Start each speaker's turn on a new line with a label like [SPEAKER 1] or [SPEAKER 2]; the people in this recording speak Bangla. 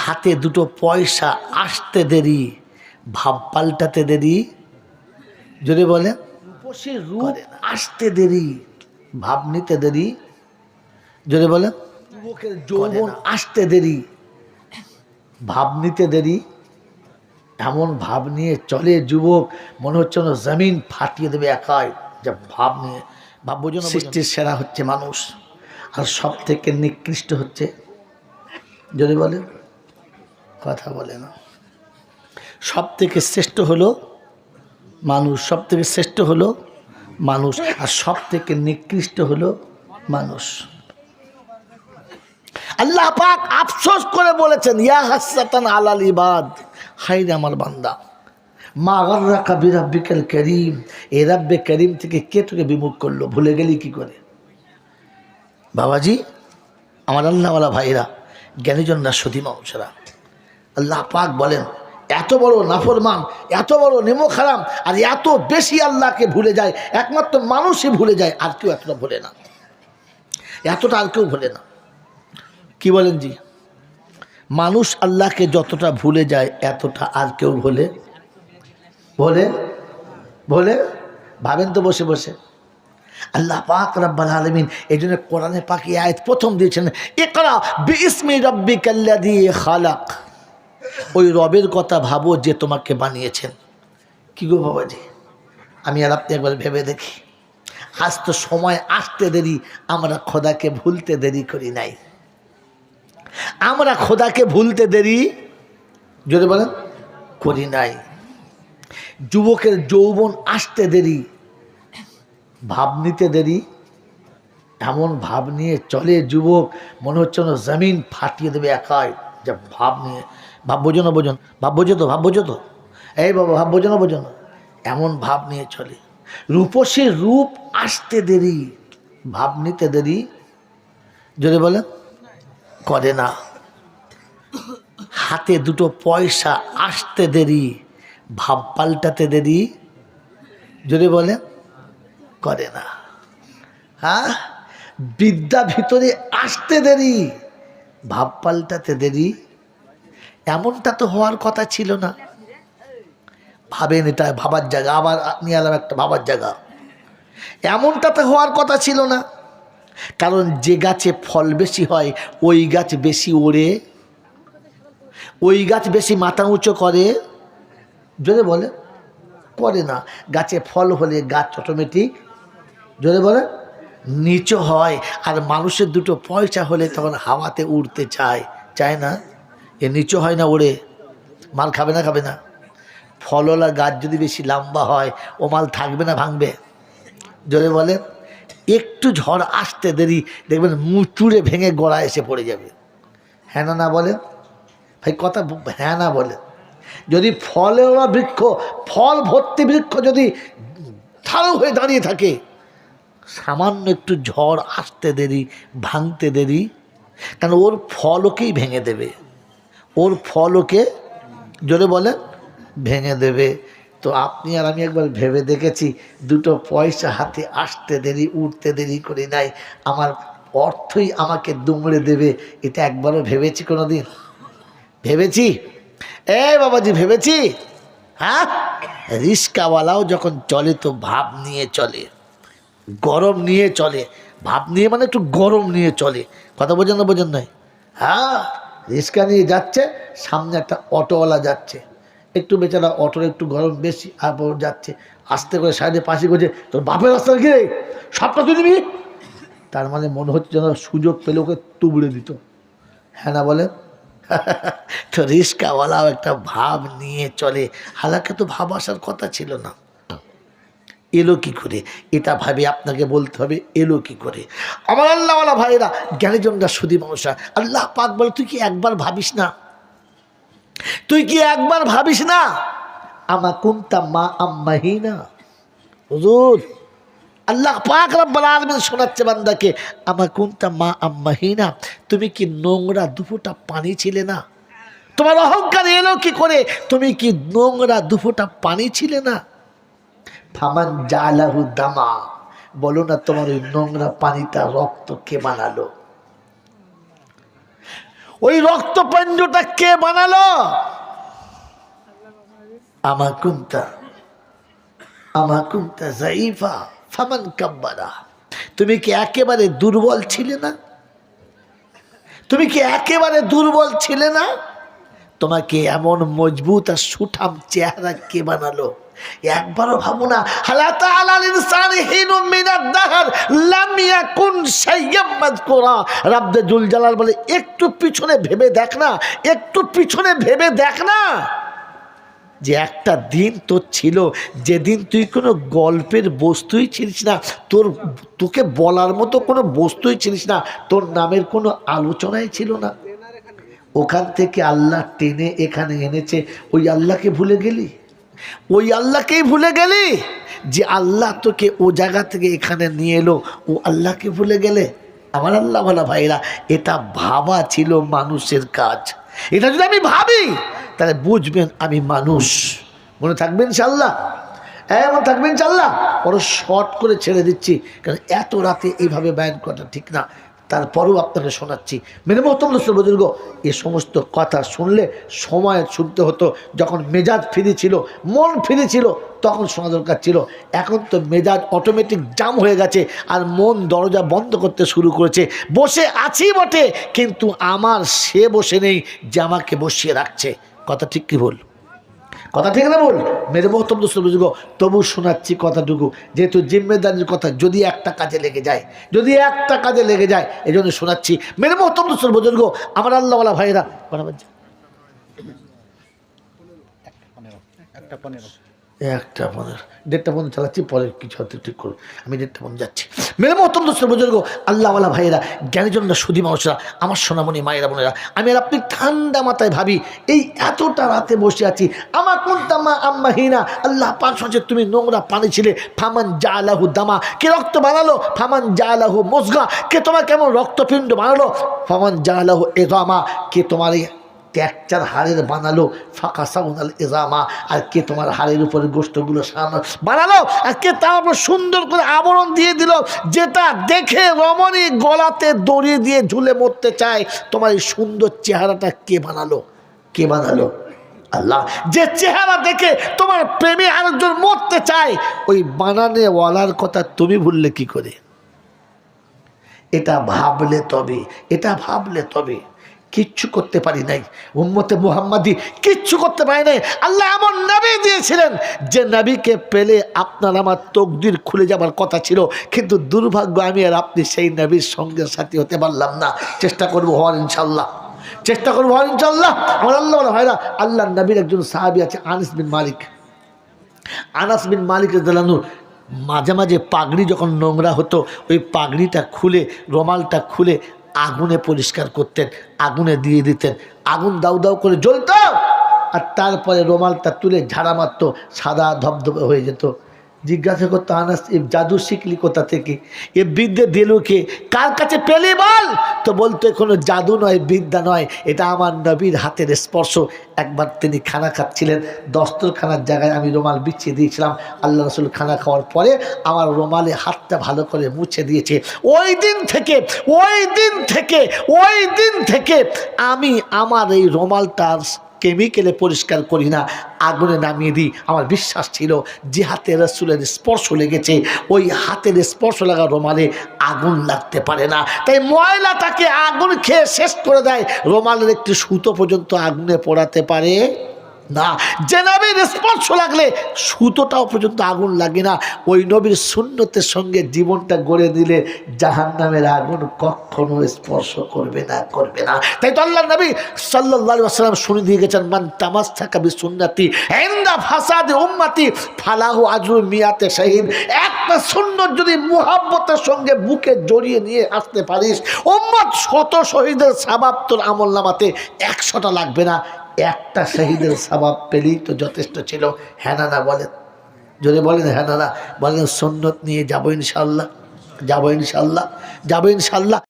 [SPEAKER 1] হাতে দুটো পয়সা আসতে দেরি ভাব পাল্টাতে দেরি যদি বলে রূপসী রূপ আসতে দেরি ভাব নিতে দেরি যদি বলে যুবকের যৌবন আসতে দেরি ভাব নিতে দেরি এমন ভাব নিয়ে চলে যুবক মনে হচ্ছে না জমিন ফাটিয়ে দেবে একাই। যা ভাব নিয়ে ভাব বোঝো সৃষ্টির সেরা হচ্ছে মানুষ। আর সব থেকে নিকৃষ্ট হচ্ছে যদি বলে, কথা বলে না। সব থেকে শ্রেষ্ঠ হলো মানুষ সব থেকে শ্রেষ্ঠ হলো মানুষ, আর সব থেকে নিকৃষ্ট হলো মানুষ। আল্লাহ পাক আফসোস করে বলেছেন, ইয়া হাসাতান আলাল ইবাদ হাই রে আমার বান্দা। মা গর্রা কাবি রাব্বিকাল করিম এ রাব্বে করিম থেকে কে তোকে বিমুখ করল? ভুলে গেলি কি করে? বাবাজি, আমার আল্লাহওয়ালা ভাইরা জ্ঞানীজনরা সতী মানুষেরা। আল্লাহ পাক বলেন, এত বড় নাফরমান, এত বড় নেমো খারাম, আর এত বেশি আল্লাহকে ভুলে যায়, একমাত্র মানুষই ভুলে যায়, আর কেউ এতটা ভুলে না। এতটা আর কেউ ভুলে না। কি বলেন জি? মানুষ আল্লাহকে যতটা ভুলে যায়, এতটা আর কেউ ভুলে, ভোলে ভোলে? ভাবেন তো বসে বসে। আল্লাহ পাক রব্বাল আলমিন এই জন্য কোরআনে পাকি আয়াত প্রথম দিয়েছেন, ইকরা বিসমি রব্বিকাল্লাযী খালাক। ওই রবের কথা ভাবো যে তোমাকে বানিয়েছেন। কি গো বাবাজি? আমি আর আপনি একবার ভেবে দেখি। আজ তো সময় আসতে দেরি, আমরা খোদাকে ভুলতে দেরি করি নাই। আমরা খোদাকে ভুলতে দেরি যদি বলেন, করি নাই। যুবকের যৌবন আসতে দেরি ভাব নিতে দেরি। এমন ভাব নিয়ে চলে যুবক, মনে হচ্ছে না জমিন ফাটিয়ে দেবে একাই। যা ভাব নিয়ে, ভাব বোঝো না, বোঝো ভাব বোঝো তো, ভাব বোঝো তো। এই বাবা, ভাব বোঝো না বোঝো না। এমন ভাব নিয়ে চলে। রূপসী রূপ আসতে দেরি। ভাব নিতে দেরি। যদি বলে করে না। হাতে দুটো পয়সা আসতে দেরি। ভাব পাল্টাতে দেরি। যদি বলে করে না। হ্যাঁ? বিদ্যা ভিতরে আসতে দেরি, ভাব পাল্টাতে দেরি। এমনটা তো হওয়ার কথা ছিল না। ভাবেন এটা ভাবার জায়গা, আবার নিয়ে এলাম একটা ভাবার জায়গা। এমনটা তো হওয়ার কথা ছিল না। কারণ যে গাছে ফল বেশি হয়, ওই গাছ বেশি ওড়ে। ওই গাছ বেশি মাথা উঁচু করে। যদি বলে, করে না। গাছে ফল হলে গাছ অটোমেটিক যদি বলে, নিচু হয় আর মানুষের দুটো পয়সা হলে তখন হাওয়াতে উড়তে চায়। চায় না? এ নিচু হয় না ওড়ে মাল খাবে না খাবে না? ফলওয়ালা গাছ যদি বেশি লম্বা হয়, ও মাল থাকবে না ভাঙবে? যদি বলে, একটু ঝড় আসতে দেরি, দেখবেন মুচুড়ে ভেঙে গড়া এসে পড়ে যাবে। হ্যাঁ না বলে? ভাই, কথা হ্যাঁ না বলে। যদি ফলেওয়া বৃক্ষ ফল ভর্তি বৃক্ষ যদি ঠাড়ো হয়ে দাঁড়িয়ে থাকে সামান্য একটু ঝড় আসতে দেরি, ভাঙতে দেরি, কারণ ওর ফল ওকেই ভেঙে দেবে। ওর ফল ওকে জোরে বলে ভেঙে দেবে। তো আপনি আর আমি একবার ভেবে দেখেছি, দুটো পয়সা হাতে আসতে দেরি, উঠতে দেরি করি নাই, আমার অর্থই আমাকে দুমড়ে দেবে, এটা একবারও ভেবেছি কোনো দিন ভেবেছি? এ বাবাজি, ভেবেছি? হ্যাঁ? রিস্কাওয়ালাও যখন চলে তো ভাব নিয়ে চলে। গরম নিয়ে চলে। ভাব নিয়ে মানে একটু গরম নিয়ে চলে। কথা বোঝেন না বোঝেন নাই? হ্যাঁ রিক্সা নিয়ে যাচ্ছে, সামনে একটা অটোওয়ালা যাচ্ছে। একটু বেচারা অটোর একটু গরম বেশি আর যাচ্ছে। আস্তে করে সাইডে পাশে করছে, তোর বাপের রাস্তা রে? সবটা তুই নিবি? তার মানে মনে হচ্ছে যেন সুযোগ পেলে ওকে তুবড়ে দিত। হ্যাঁ না বলে তো রিক্সাওয়ালাও একটা ভাব নিয়ে চলে। হালাকে তো ভাব আসার কথা ছিল না। এলো কি করে? এটা ভাবে আপনাকে বলতে হবে, এলো কি করে? আমার আল্লাহওয়ালা ভাইরা জ্ঞানীজনরা, সুদী মানুষরা, আল্লাহ পাক বলে, তুই কি একবার ভাবিস না? তুই কি একবার ভাবিস না? আমা কুন্তা মা আম্মাহি না হুজুর, আল্লাহ পাক রব্বাল আলামিন শোনাচ্ছে বান্দাকে, আমা কুন্তা মা আম্মাহি না তুমি কি নোংরা দুফোটা পানি ছিলে না? তোমার অহংকার এলো কি করে? তুমি কি নোংরা দুফোটা পানি ছিলে না? ফামান জালাহু দামা। বলো না তোমার ওই নোংরা পানিটা রক্ত কে বানালো? ওই রক্তপঞ্জটা কে বানালো? আমা কুন্তা আমা কুন্তা জাইফা। ফামান কাব্বারা। তুমি কি একেবারে দুর্বল ছিলে না? তুমি কি একেবারে দুর্বল ছিলে না? তোমাকে এমন মজবুত আর সুঠাম চেহারা কে বানালো? একবারও ভাবো না জালাল বলে, একটু পিছনে ভেবে দেখ না, একটু পিছনে ভেবে দেখ না যে একটা দিন তোর ছিল, যেদিন তুই কোনো গল্পের বস্তুই ছিলিস না, তোর, তোকে বলার মতো কোনো বস্তুই ছিলিস না, তোর নামের কোনো আলোচনাই ছিল না। ওখান থেকে আল্লাহ টেনে এখানে এনেছে। ওই আল্লাহকে ভুলে গেলি? ওই আল্লাহকেই ভুলে গেলি? যে আল্লাহ তোকে ও জায়গা থেকে এখানে নিয়ে এলো, ও আল্লাহকে ভুলে গেলে? আমার আল্লাহ বলা ভাইরা, এটা ভাবা ছিল মানুষের কাজ। এটা যদি আমি ভাবি, তাহলে বুঝবেন আমি মানুষ। মনে থাকবেন ইনশাল্লাহ হ্যাঁ থাকবেন ইনশাল্লাহ বড় শর্ট করে ছেড়ে দিচ্ছি, কারণ এত রাতে এইভাবে ব্যয়ন করাটা ঠিক না। তারপরেও আপনাকে শোনাচ্ছি। মেনে মহতম বুজুর্গ এ সমস্ত কথা শুনলে সময় শুনতে হতো, যখন মেজাজ ফ্রি ছিল, মন ফ্রি ছিল, তখন শোনা দরকার ছিল। এখন তো মেজাজ অটোমেটিক জাম হয়ে গেছে, আর মন দরজা বন্ধ করতে শুরু করেছে। বসে আছি বটে, কিন্তু আমার সে বসে নেই যে আমাকে বসিয়ে রাখছে। কথা ঠিক কি বল কথা ঠিক না বল মেরে মহতম দোস্ত বুঝব, তবু শোনাচ্ছি কথাটুকু। যেহেতু জিম্মেদারির কথা, যদি একটা কাজে লেগে যায়, যদি একটা কাজে লেগে যায়, এই জন্য শোনাচ্ছি। মেরে মহতম দোস্ত বুজুর্গ আমার আল্লাহওয়ালা ভাইরা বরাবর যা। একটা পনেরো দেড়টা পনেরো চালাচ্ছি পরে কিছু হয়তো ঠিক করুন আমি দেড়টা পনেরো যাচ্ছি। মেরে মহতম দোস্ত বুজুর্গ, আল্লাহওয়ালা ভাইয়েরা, জ্ঞানীজনরা সুদী মানুষরা, আমার সোনামণি, মায়েরা, বোনেরা, আমি আর আপনি ঠান্ডা মাথায় ভাবি, এই এতটা রাতে বসে আছি, আমার কোনটা মা আম্মা হিনা? আল্লাহ পাক সঞ্চে তুমি নোংরা পানি ছিলে, ফামান জালাহু দামা, কে রক্ত বানালো? ফামান জালাহু মজগা কে তোমার কেমন রক্তপিণ্ড বানালো? ফামান জালাহু এজামা, কে তোমার এই ট্যাকচার হাড়ের বানালো, ফাঁকা সাউনাল এজামা আর কে তোমার হাড়ের উপরে গোষ্ঠগুলো সারানো বানালো, আর কে তার উপর সুন্দর করে আবরণ দিয়ে দিল, যেটা দেখে রমণী গলাতে দড়ি দিয়ে ঝুলে মরতে চায়। তোমার এই সুন্দর চেহারাটা কে বানালো? কে বানালো? আল্লাহ। যে চেহারা দেখে তোমার প্রেমে আরেকজন মরতে চায়, ওই বানানেওয়ালার কথা তুমি ভুললে কি করে? এটা ভাবলে তবে, এটা ভাবলে তবে। কিচ্ছু করতে পারি নাই। উম্মতে মুহাম্মাদি কিচ্ছু করতে পারি নাই। আল্লাহ এমন নবী দিয়েছিলেন যে নবীকে পেলে আপনার আমার তকদির খুলে যাবার কথা ছিল। কিন্তু দুর্ভাগ্য আমি আর আপনি সেই নবীর সঙ্গে সাথী হতে পারলাম না। চেষ্টা করব হওয়ার ইনশাল্লাহ চেষ্টা করব হওয়ার ইনশাল্লাহ আমার আল্লাহ বলা, ভাইরা আল্লাহ নবীর একজন সাহাবি আছে আনিস বিন মালিক। আনাস বিন মালিক রাদিয়াল্লাহু মাঝে মাঝে পাগড়ি যখন নোংরা হতো, ওই পাগড়িটা খুলে, রমালটা খুলে আগুনে পরিষ্কার করতেন, আগুনে দিয়ে দিতেন, আগুন দাউ দাউ করে জ্বলত, আর তারপরে রোমালটা তুলে ঝাড়া মারতো, সাদা ধবধবে হয়ে যেত। জিজ্ঞাসা করতো, আনাস, এ জাদু শিখলি কোথা থেকে? এ বিদ্যে দিলুকে কার কাছে পেলি বল? তো বলতো কোনো জাদু নয়, বিদ্যা নয়। এটা আমার নবীর হাতের স্পর্শ। একবার তিনি খানা খাচ্ছিলেন। দস্তরখানার জায়গায় আমি রোমাল বিছিয়ে দিয়েছিলাম। আল্লাহ রসুল খানা খাওয়ার পরে আমার রোমালে হাতটা ভালো করে মুছে দিয়েছে। ওই দিন থেকে, ওই দিন থেকে, ওই দিন থেকে আমি আমার এই রোমালটার কেমিক্যালে পরিষ্কার করি না, আগুনে নামিয়ে দিই। আমার বিশ্বাস ছিল যে হাতে রসুলের স্পর্শ লেগেছে, ওই হাতের স্পর্শ লাগা রোমালে আগুন লাগতে পারে না। তাই ময়লা তাকে আগুন খেয়ে শেষ করে দেয়। রোমালের একটি সুতো পর্যন্ত আগুনে পোড়াতে পারে। না। যে নবীর স্পর্শ লাগলে সুতোটাও পর্যন্ত আগুন লাগে না। ওই নবীর শূন্যতের সঙ্গে জীবনটা গড়ে দিলে জাহান নামের আগুন কখনো স্পর্শ করবে না করবে না। তাই তো আল্লাহ নবী সাল্লাহ সাল্লাম শুনে দিয়ে গেছেন, মান তামাস থাকা বি সুন্নাতি এন্দা ফাসাদে উম্মাতি ফালাহু আজরুল মিয়াতে শাহিদ একটা সুন্নত যদি মুহাব্বতের সঙ্গে বুকে জড়িয়ে নিয়ে আসতে পারিস, উম্মত শত শহীদের সাবাব তোর আমল নামাতে একশোটা লাগবে না একটা শহীদের স্বভাব পেলেই তো যথেষ্ট ছিল। হ্যাঁ না না বলেন যদি বলেন হ্যাঁ না না বলেন সন্ন্যত নিয়ে যাব ইনশাল্লাহ যাব ইনশাল্লাহ যাব ইনশাল্লাহ।